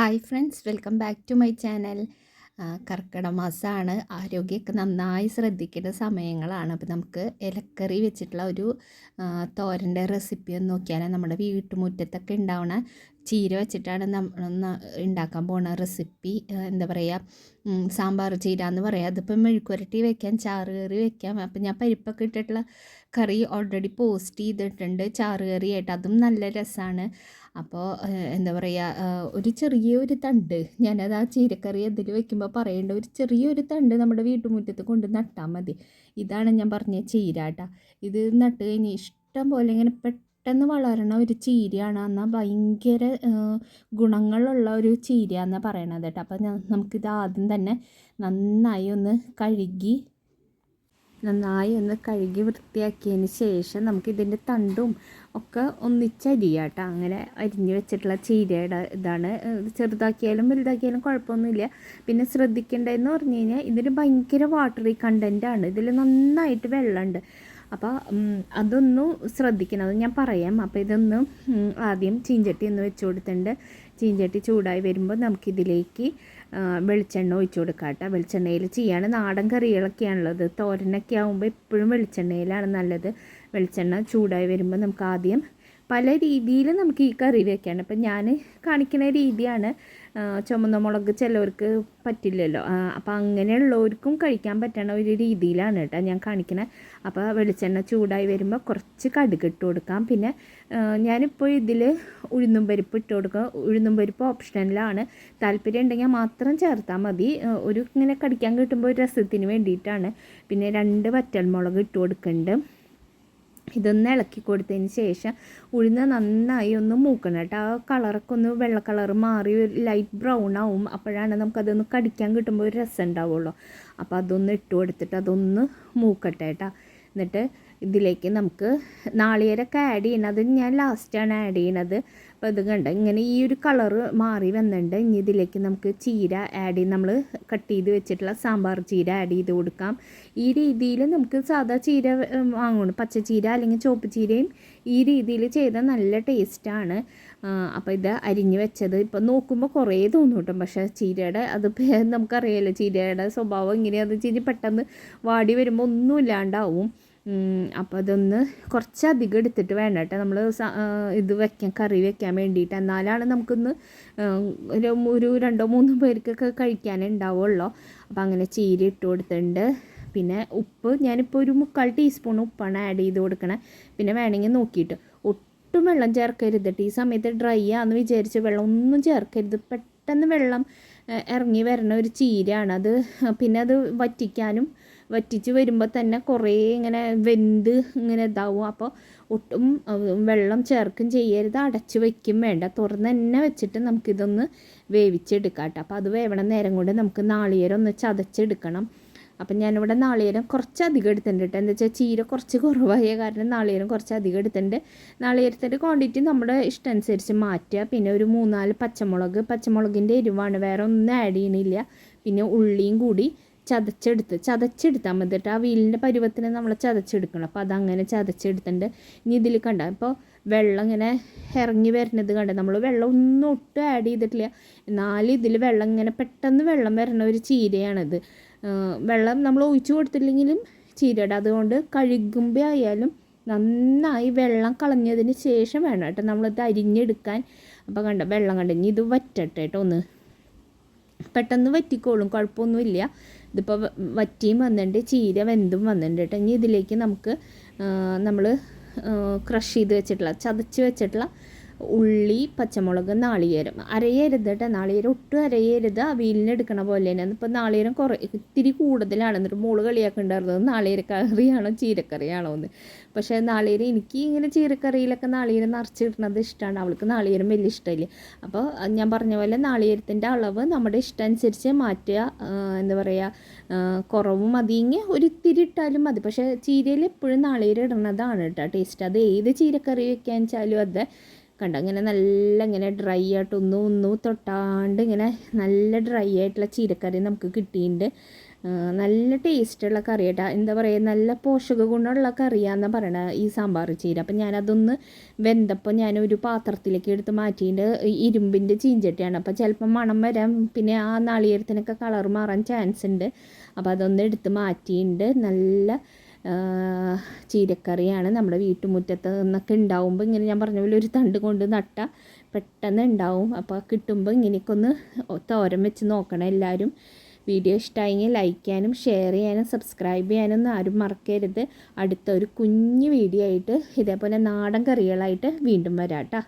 Hi friends welcome back to my channel. Karkidaka മാസമാണ്. ആരോഗ്യമൊക്കെ നന്നായി ശ്രദ്ധിക്കേണ്ട സമയങ്ങളാണ്. അപ്പോൾ നമുക്ക് ഇലക്കറി വെച്ചിട്ടുള്ള ഒരു തോരന്റെ റെസിപ്പി ഒന്ന് നോക്കിയാൽ നമ്മുടെ വീട്ടുമുറ്റത്തൊക്കെ ഉണ്ടാവണ ചീര വെച്ചിട്ടാണ് നമ്മൾ ഉണ്ടാക്കാൻ പോണ റെസിപ്പി. എന്താ പറയുക സാമ്പാർ ചീര എന്ന് പറയുക അതിപ്പം മെഴുക്കുരട്ടി വെക്കാം ചാറ് കറി വെക്കാം. അപ്പം ഞാൻ പരിപ്പൊക്കെ ഇട്ടിട്ടുള്ള കറി ഓൾറെഡി പോസ്റ്റ് ചെയ്തിട്ടുണ്ട് ചാറ് കറിയായിട്ട്. അതും നല്ല രസമാണ് അപ്പോൾ എന്താ പറയുക ഒരു ചെറിയൊരു തണ്ട്. ഞാനത് ആ ചീരക്കറി അതിൽ വെക്കുമ്പോൾ പറയേണ്ട ഒരു ചെറിയൊരു തണ്ട് നമ്മുടെ വീട്ടുമുറ്റത്ത് കൊണ്ട് നട്ടാൽ മതി. ഇതാണ് ഞാൻ പറഞ്ഞ ചീര കേട്ടോ ഇത് നട്ട് കഴിഞ്ഞ് ഇഷ്ടം പോലെ ഇങ്ങനെ പെട്ടെന്ന് വളരണ ഒരു ചീരയാണ്. എന്നാൽ ഭയങ്കര ഗുണങ്ങളുള്ള ഒരു ചീരയാണെന്നാണ് പറയണത് കേട്ടോ. അപ്പോൾ നമുക്കിത് ആദ്യം തന്നെ നന്നായി ഒന്ന് കഴുകി നന്നായി ഒന്ന് കഴുകി വൃത്തിയാക്കിയതിന് ശേഷം നമുക്ക് ഇതിന്റെ തണ്ടും ഒക്കെ ഒന്നിച്ചരിയാം കേട്ടോ അങ്ങനെ അരിഞ്ഞ് വെച്ചിട്ടുള്ള ചീരയുടെ ഇതാണ്. ചെറുതാക്കിയാലും വലുതാക്കിയാലും കുഴപ്പമൊന്നുമില്ല. പിന്നെ ശ്രദ്ധിക്കേണ്ടതെന്ന് പറഞ്ഞു കഴിഞ്ഞാൽ ഇതിന് ഭയങ്കര വാട്ടറി കണ്ടന്റാണ് ഇതിൽ നന്നായിട്ട് വെള്ളമുണ്ട്. അപ്പോൾ അതൊന്നും ശ്രദ്ധിക്കണം. അത് ഞാൻ പറയാം. അപ്പോൾ ഇതൊന്ന് ആദ്യം ചീഞ്ചട്ടി ഒന്ന് വെച്ച് കൊടുത്തിട്ടുണ്ട്. ചീഞ്ചട്ടി ചൂടായി വരുമ്പോൾ നമുക്കിതിലേക്ക് വെളിച്ചെണ്ണ ഒഴിച്ചു കൊടുക്കാം കേട്ടോ വെളിച്ചെണ്ണയിൽ ചെയ്യാണ്. നാടൻ കറികളൊക്കെയാണുള്ളത്. തോരനൊക്കെ ആകുമ്പോൾ എപ്പോഴും വെളിച്ചെണ്ണയിലാണ് നല്ലത്. വെളിച്ചെണ്ണ ചൂടായി വരുമ്പോൾ നമുക്ക് ആദ്യം പല രീതിയിൽ നമുക്ക് ഈ കറി വെക്കാണ് അപ്പം ഞാൻ കാണിക്കുന്ന രീതിയാണ് ചുമന്ന മുളക് ചിലവർക്ക് പറ്റില്ലല്ലോ. അപ്പോൾ അങ്ങനെയുള്ളവർക്കും കഴിക്കാൻ പറ്റണ ഒരു രീതിയിലാണ് കേട്ടോ ഞാൻ കാണിക്കുന്നത് അപ്പോൾ വെളിച്ചെണ്ണ ചൂടായി വരുമ്പോൾ കുറച്ച് കടുക് ഇട്ട് കൊടുക്കാം. പിന്നെ ഞാനിപ്പോൾ ഇതിൽ ഉഴുന്നും പരിപ്പ് ഇട്ട് കൊടുക്കുക ഉഴുന്നും പരിപ്പ് ഓപ്ഷനിലാണ്. താല്പര്യം ഉണ്ടെങ്കിൽ മാത്രം ചേർത്താൽ മതി. ഒരു ഇങ്ങനെ കടിക്കാൻ കിട്ടുമ്പോൾ ഒരു രസത്തിന് വേണ്ടിയിട്ടാണ്. പിന്നെ രണ്ട് വറ്റൽമുളക് ഇട്ട് കൊടുക്കുന്നുണ്ട് ഇതൊന്ന് ഇളക്കി കൊടുത്തതിന് ശേഷം ഉഴുന്ന് നന്നായി ഒന്ന് മൂക്കണം കേട്ടോ. ആ കളറൊക്കെ ഒന്ന് വെള്ള കളർ മാറി ഒരു ലൈറ്റ് ബ്രൗൺ ആവും. അപ്പോഴാണ് നമുക്കതൊന്ന് കടിക്കാൻ കിട്ടുമ്പോൾ ഒരു രസം ഉണ്ടാവുള്ളൂ. അപ്പോൾ അതൊന്ന് ഇട്ട് കൊടുത്തിട്ട് അതൊന്ന് മൂക്കട്ടെ കേട്ടോ. എന്നിട്ട് ഇതിലേക്ക് നമുക്ക് നാളികേരമൊക്കെ ആഡ് ചെയ്യണം അത് ഞാൻ ലാസ്റ്റാണ് ആഡ് ചെയ്യണത് അപ്പോൾ ഇത് കണ്ട? ഇങ്ങനെ ഈ ഒരു കളറ് മാറി വന്നിട്ടുണ്ട്. ഇനി ഇതിലേക്ക് നമുക്ക് ചീര ആഡ് ചെയ്ത് നമ്മൾ കട്ട് ചെയ്ത് വെച്ചിട്ടുള്ള സാമ്പാർ ചീര ആഡ് ചെയ്ത് കൊടുക്കാം. ഈ രീതിയിൽ നമുക്ക് സാധാ ചീര വാങ്ങണം പച്ച ചീര അല്ലെങ്കിൽ ചുവപ്പ് ചീരയും ഈ രീതിയിൽ ചെയ്താൽ നല്ല ടേസ്റ്റാണ് അപ്പോൾ ഇത് അരിഞ്ഞ് വെച്ചത് ഇപ്പം നോക്കുമ്പോൾ കുറേ തോന്നും കേട്ടോ പക്ഷേ ചീരയുടെ അത് നമുക്കറിയാമല്ലോ ചീരയുടെ സ്വഭാവം ഇങ്ങനെയാണെന്ന് വെച്ച് കഴിഞ്ഞാൽ പെട്ടെന്ന് വാടി വരുമ്പോൾ ഒന്നും ഇല്ലാണ്ടാവും അപ്പോൾ അതൊന്ന് കുറച്ചധികം എടുത്തിട്ട് വേണ്ട കേട്ടോ നമ്മൾ ഇത് വെക്കാൻ കറി വെക്കാൻ വേണ്ടിയിട്ട്. എന്നാലാണ് നമുക്കൊന്ന് ഒരു ഒരു രണ്ടോ മൂന്നോ പേർക്കൊക്കെ കഴിക്കാനുണ്ടാവുള്ളൂ അപ്പോൾ അങ്ങനെ ചീര ഇട്ട് കൊടുത്തിട്ടുണ്ട്. പിന്നെ ഉപ്പ് ഞാനിപ്പോൾ ഒരു മുക്കാൽ ടീസ്പൂൺ ഉപ്പാണ് ആഡ് ചെയ്ത് കൊടുക്കണേ. പിന്നെ വേണമെങ്കിൽ നോക്കിയിട്ട്. ഒട്ടും വെള്ളം ചേർക്കരുത് ഈ സമയത്ത് ഡ്രൈ ആണെന്ന് വിചാരിച്ച് വെള്ളം ഒന്നും ചേർക്കരുത്. പെട്ടെന്ന് വെള്ളം ഇറങ്ങി വരുന്ന ഒരു ചീരയാണ് അത്. പിന്നെ അത് വറ്റിക്കാനും വറ്റിച്ച് വരുമ്പോൾ തന്നെ കുറേ ഇങ്ങനെ വെന്ത് ഇങ്ങനെ ഇതാവും. അപ്പോൾ ഒട്ടും വെള്ളം ചേർക്കും ചെയ്യരുത് അടച്ച് വയ്ക്കും വേണ്ട. തുറന്ന് തന്നെ വെച്ചിട്ട് നമുക്കിതൊന്ന് വേവിച്ചെടുക്കാം കേട്ടോ. അപ്പോൾ അത് വേവണ നേരം കൊണ്ട് നമുക്ക് നാളികേരം ഒന്ന് ചതച്ചെടുക്കണം. അപ്പം ഞാനിവിടെ നാളികേരം കുറച്ച് അധികം എടുത്തിട്ടുണ്ട് കേട്ടോ. എന്താ വെച്ചാൽ ചീര കുറച്ച് കുറവായ കാരണം നാളികേരം കുറച്ച് അധികം എടുത്തിട്ടുണ്ട്. നാളികേരത്തിന്റെ ക്വാണ്ടിറ്റി നമ്മുടെ ഇഷ്ടം അനുസരിച്ച് മാറ്റുക. പിന്നെ ഒരു മൂന്നാൽ പച്ചമുളക് പച്ചമുളകിന്റെ എരിവാണ്. വേറെ ഒന്നും ആഡ് ചെയ്യണില്ല. പിന്നെ ഉള്ളിയും കൂടി ചതച്ചെടുത്ത് ചതച്ചെടുത്താൽ മതി കേട്ടോ ആ വീലിന്റെ പരുവത്തിന് നമ്മൾ ചതച്ചെടുക്കണം. അപ്പോൾ അതങ്ങനെ ചതച്ചെടുത്തിട്ടുണ്ട് ഇനി ഇതിൽ കണ്ട? ഇപ്പോൾ വെള്ളം ഇങ്ങനെ ഇറങ്ങി വരുന്നത് കണ്ട? നമ്മൾ വെള്ളം ഒന്നും ഒട്ടും ആഡ് ചെയ്തിട്ടില്ല. എന്നാലും ഇതിൽ വെള്ളം ഇങ്ങനെ പെട്ടെന്ന് വെള്ളം വരുന്ന ഒരു ചീരയാണിത്. വെള്ളം നമ്മൾ ഒഴിച്ചു കൊടുത്തില്ലെങ്കിലും ചീരയുടെ. അതുകൊണ്ട് കഴുകുമ്പോൾ ആയാലും നന്നായി വെള്ളം കളഞ്ഞതിന് ശേഷം വേണം കേട്ടോ നമ്മളിത് അരിഞ്ഞെടുക്കാൻ. അപ്പോൾ കണ്ട? വെള്ളം കണ്ട? ഇത് വറ്റട്ടെ കേട്ടോ ഒന്ന്. പെട്ടെന്ന് വറ്റിക്കോളും. കുഴപ്പമൊന്നുമില്ല. ഇതിപ്പോൾ വറ്റിയും വന്നിട്ടുണ്ട് ചീര വെന്തും വന്നിട്ടുണ്ട് കേട്ടോ ഇനി ഇതിലേക്ക് നമുക്ക് നമ്മൾ ക്രഷ് ചെയ്ത് വെച്ചിട്ടുള്ള ചതച്ച് വെച്ചിട്ടുള്ള ഉള്ളി പച്ചമുളക് നാളികേരം. അരയരുത് കേട്ടോ നാളികേരം ഒട്ടും അരയരുത്. അവിയലിനെടുക്കണ പോലെ തന്നെ ഇപ്പോൾ നാളികേരം കുറേ ഇത്തിരി കൂടുതലാണ്. എന്നിട്ട് മോൾ കളിയാക്കുണ്ടായിരുന്നത് നാളികേരക്കറിയാണോ ചീരക്കറിയാണോ എന്ന്. പക്ഷേ നാളികേരം എനിക്ക് ഇങ്ങനെ ചീരക്കറിയിലൊക്കെ നാളികേരം നിറച്ചിടുന്നത് ഇഷ്ടമാണ് അവൾക്ക് നാളികേരം വലിയ ഇഷ്ടമില്ല. അപ്പോൾ ഞാൻ പറഞ്ഞ പോലെ നാളികേരത്തിന്റെ അളവ് നമ്മുടെ ഇഷ്ടം അനുസരിച്ച് മാറ്റുക എന്താ പറയുക കുറവും മതിയെങ്കിൽ ഒരു ഇത്തിരി ഇട്ടാലും മതി. പക്ഷേ ചീരയിൽ എപ്പോഴും നാളികേരം ഇടുന്നതാണ് കേട്ടോ ടേസ്റ്റ്. അത് ഏത് ചീരക്കറി വെക്കാൻ വെച്ചാലും അത് കണ്ട? ഇങ്ങനെ നല്ല ഇങ്ങനെ ഡ്രൈ ആയിട്ട് ഒന്നും ഒന്നും തൊട്ടാണ്ട് ഇങ്ങനെ നല്ല ഡ്രൈ ആയിട്ടുള്ള ചീരക്കറി നമുക്ക് കിട്ടിയിട്ടുണ്ട്. നല്ല ടേസ്റ്റുള്ള കറി കേട്ടോ. എന്താ പറയുക നല്ല പോഷക ഗുണമുള്ള കറിയാണെന്നാണ് പറയണത് ഈ സാമ്പാർ ചീര. അപ്പം ഞാനതൊന്ന് വെന്തപ്പോൾ ഞാനൊരു പാത്രത്തിലേക്ക് എടുത്ത് മാറ്റിയിട്ട് ഇരുമ്പിന്റെ ചീഞ്ചട്ടിയാണ്. അപ്പോൾ ചിലപ്പോൾ മണം വരാൻ പിന്നെ ആ നാളികേരത്തിനൊക്കെ കളർ മാറാൻ ചാൻസ് ഉണ്ട്. അപ്പോൾ അതൊന്ന് എടുത്ത് മാറ്റിയിട്ടുണ്ട്. നല്ല ചീരക്കറിയാണ് നമ്മുടെ വീട്ടുമുറ്റത്ത് നിന്നൊക്കെ ഉണ്ടാവുമ്പോൾ ഇങ്ങനെ ഞാൻ പറഞ്ഞ പോലെ ഒരു തണ്ട് കൊണ്ട് നട്ട പെട്ടെന്ന് ഉണ്ടാവും. അപ്പോൾ കിട്ടുമ്പോൾ ഇങ്ങനെയൊക്കെ ഒന്ന് തോരൻ വെച്ച് നോക്കണം എല്ലാവരും വീഡിയോ ഇഷ്ടമായെങ്കിൽ ലൈക്ക് ചെയ്യാനും ഷെയർ ചെയ്യാനും സബ്സ്ക്രൈബ് ചെയ്യാനും ഒന്നും ആരും മറക്കരുത്. അടുത്ത ഒരു കുഞ്ഞു വീഡിയോ ആയിട്ട് ഇതേപോലെ നാടൻ കറികളായിട്ട് വീണ്ടും വരാം കേട്ടോ